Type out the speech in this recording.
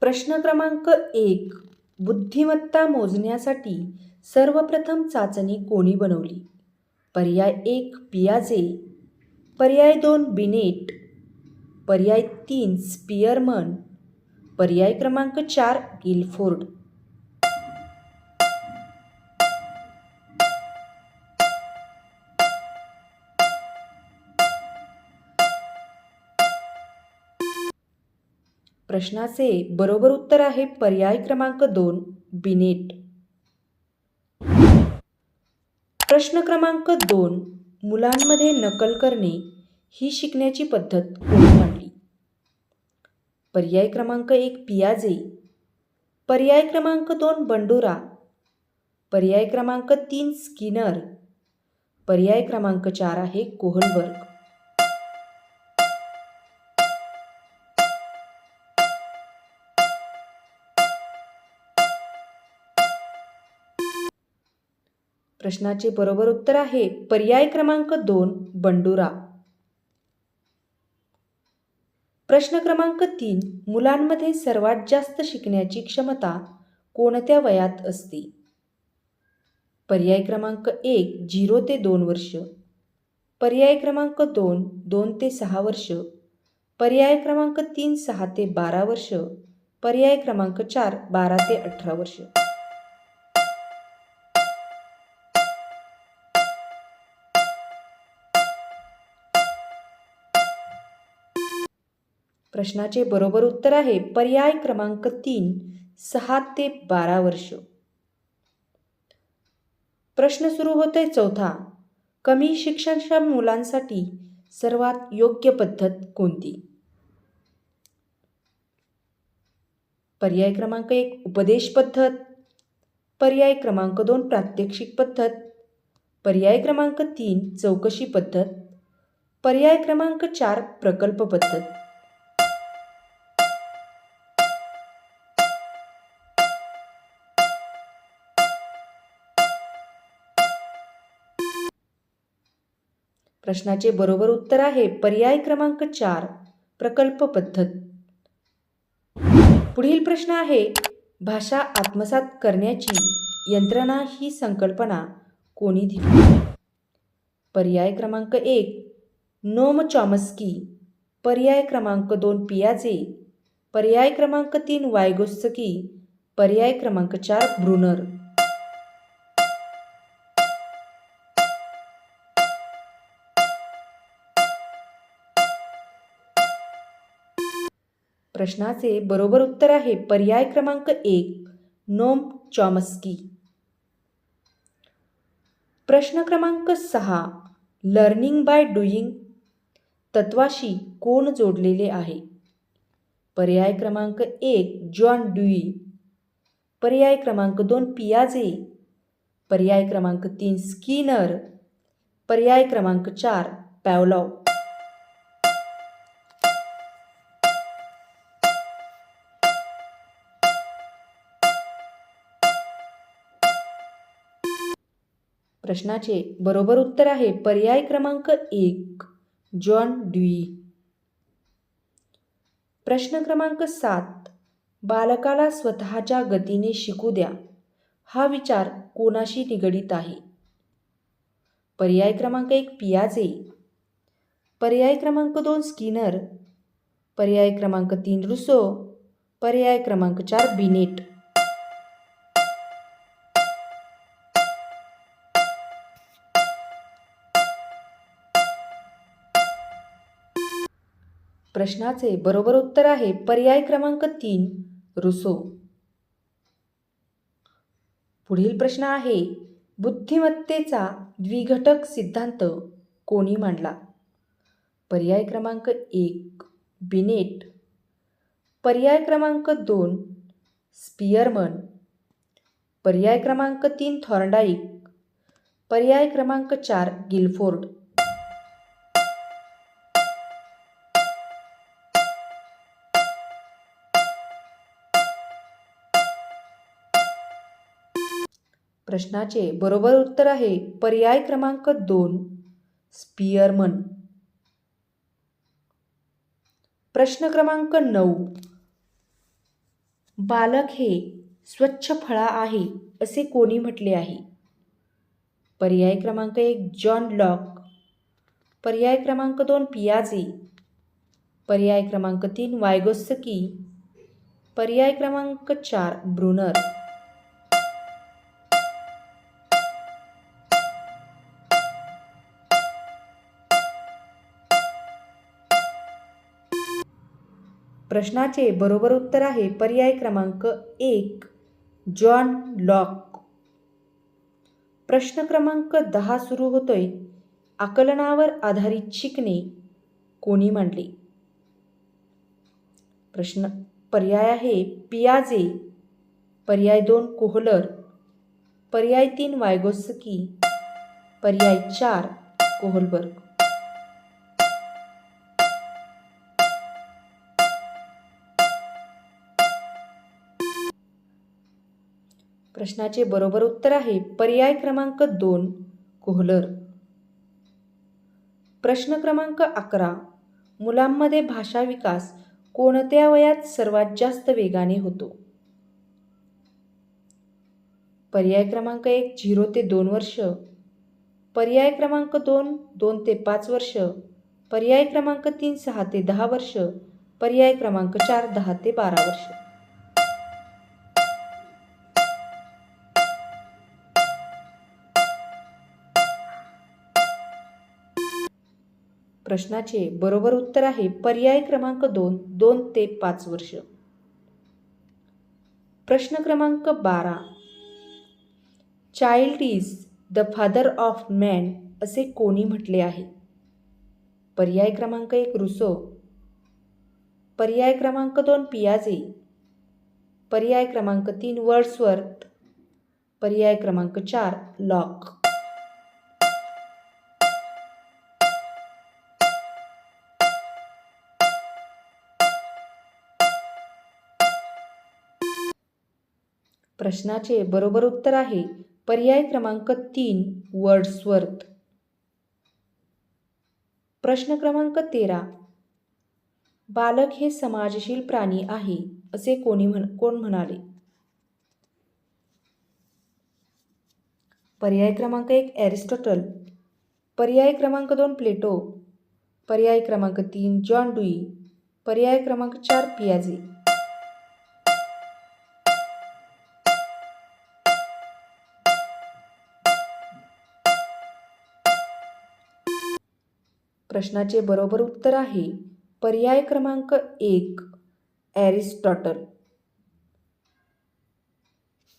प्रश्न क्रमांक एक बुद्धिमत्ता मोजण्यासाठी सर्वप्रथम चाचणी कोणी बनवली? पर्याय एक पियाजे पर्याय दोन बिनेट. पर्याय तीन स्पियरमन. पर्याय क्रमांक चार गिलफोर्ड. प्रश्नाचे बरोबर उत्तर आहे पर्याय क्रमांक दोन बिनेट. प्रश्न क्रमांक दोन मुलांमध्ये नकल करणे ही शिकण्याची पद्धत कोणी मांडली? पर्याय क्रमांक एक पियाजे. पर्याय क्रमांक दोन बंडोरा. पर्याय क्रमांक तीन स्किनर. पर्याय क्रमांक चार आहे कोहलबर्ग प्रश्नाचे बरोबर उत्तर आहे. पर्याय क्रमांक दोन बंडुरा. प्रश्न क्रमांक तीन मुलांमध्ये सर्वात जास्त शिकण्याची क्षमता कोणत्या वयात असते? पर्याय क्रमांक एक झिरो ते दोन वर्ष. पर्याय क्रमांक दोन दोन ते सहा वर्ष. पर्याय क्रमांक तीन सहा ते बारा वर्ष. पर्याय क्रमांक चार बारा ते अठरा वर्ष. प्रश्नाचे बरोबर उत्तर आहे. पर्याय क्रमांक तीन सहा ते बारा वर्ष. प्रश्न सुरू होते चौथा. कमी शिक्षणच्या मुलांसाठी सर्वात योग्य पद्धत कोणती? पर्याय क्रमांक एक उपदेश पद्धत. पर्याय क्रमांक दोन प्रात्यक्षिक पद्धत. पर्याय क्रमांक तीन चौकशी पद्धत. पर्याय क्रमांक चार प्रकल्प पद्धत. प्रश्नाचे बरोबर उत्तर आहे. पर्याय क्रमांक चार प्रकल्प पद्धत. पुढील प्रश्न आहे भाषा आत्मसात करण्याची यंत्रणा ही संकल्पना कोणी दिली? पर्याय क्रमांक एक नोम चॉमस्की. पर्याय क्रमांक दोन पियाजे. पर्याय क्रमांक तीन वायगोस्की पर्याय क्रमांक चार ब्रुनर. प्रश्नाचे बरोबर उत्तर आहे पर्याय क्रमांक एक नोम चॉमस्की. प्रश्न क्रमांक सहा लर्निंग बाय डुईंग तत्वाशी कोण जोडलेले आहे? पर्याय क्रमांक एक जॉन डुई. पर्याय क्रमांक दोन पियाजे पर्याय क्रमांक तीन स्किनर. पर्याय क्रमांक चार पॅवलॉव. प्रश्नाचे बरोबर उत्तर आहे पर्याय क्रमांक एक. जॉन ड्युई प्रश्न क्रमांक सात. बालकाला स्वतःच्या गतीने शिकू द्या. हा विचार कोणाशी निगडीत आहे? पर्याय क्रमांक एक पियाजे. पर्याय क्रमांक दोन स्किनर. पर्याय क्रमांक तीन रुसो. पर्याय क्रमांक चार बिनेट. प्रश्नाचे बरोबर उत्तर आहे पर्याय क्रमांक तीन रुसो. पुढील प्रश्न आहे बुद्धिमत्तेचा द्विघटक सिद्धांत कोणी मांडला? पर्याय क्रमांक एक बिनेट. पर्याय क्रमांक दोन स्पियरमन. पर्याय क्रमांक तीन थॉर्डाईक पर्याय क्रमांक चार गिलफोर्ड. प्रश्नाचे बरोबर उत्तर आहे. पर्याय क्रमांक दोन. स्पियरमन. प्रश्न क्रमांक नऊ. बालक हे स्वच्छ फळा आहे असे कोणी म्हटले आहे? पर्याय क्रमांक एक जॉन लॉक. पर्याय क्रमांक दोन पियाजे पर्याय क्रमांक तीन वायगोस्की. पर्याय क्रमांक चार ब्रुनर. प्रश्नाचे बरोबर उत्तर आहे पर्याय क्रमांक एक जॉन लॉक. प्रश्न क्रमांक दहा सुरू होतोय. आकलनावर आधारित शिकणे कोणी मांडले? प्रश्न पर्याय आहे पियाजे. पर्याय दोन कोहलर. पर्याय तीन वायगोस्की. पर्याय चार कोहलबर्ग. प्रश्नाचे बरोबर उत्तर आहे. पर्याय क्रमांक दोन कोहलर. प्रश्न क्रमांक अकरा मुलांमध्ये भाषा विकास कोणत्या वयात सर्वात जास्त वेगाने होतो? पर्याय क्रमांक एक झिरो ते दोन वर्ष. पर्याय क्रमांक दोन दोन ते पाच वर्ष. पर्याय क्रमांक तीन सहा ते दहा वर्ष. पर्याय क्रमांक चार दहा ते बारा वर्ष. प्रश्नाचे बरोबर उत्तर आहे पर्याय क्रमांक दोन दोन ते पाच वर्ष. प्रश्न क्रमांक बारा. Child is the father of man असे कोणी म्हटले आहे? पर्याय क्रमांक एक रुसो. पर्याय क्रमांक दोन पियाजे पर्याय क्रमांक तीन वर्ड्सवर्थ. पर्याय क्रमांक चार लॉक. प्रश्नाचे बरोबर उत्तर आहे. पर्याय क्रमांक तीन वर्ड्सवर्थ. प्रश्न क्रमांक तेरा. बालक हे समाजशील प्राणी आहे असे कोणी म्हण कोण म्हणाले? पर्याय क्रमांक एक ॲरिस्टॉटल पर्याय क्रमांक दोन प्लेटो. पर्याय क्रमांक तीन जॉन डुई. पर्याय क्रमांक चार पियाजे प्रश्नाचे बरोबर उत्तर आहे. पर्याय क्रमांक एक ॲरिस्टॉटल.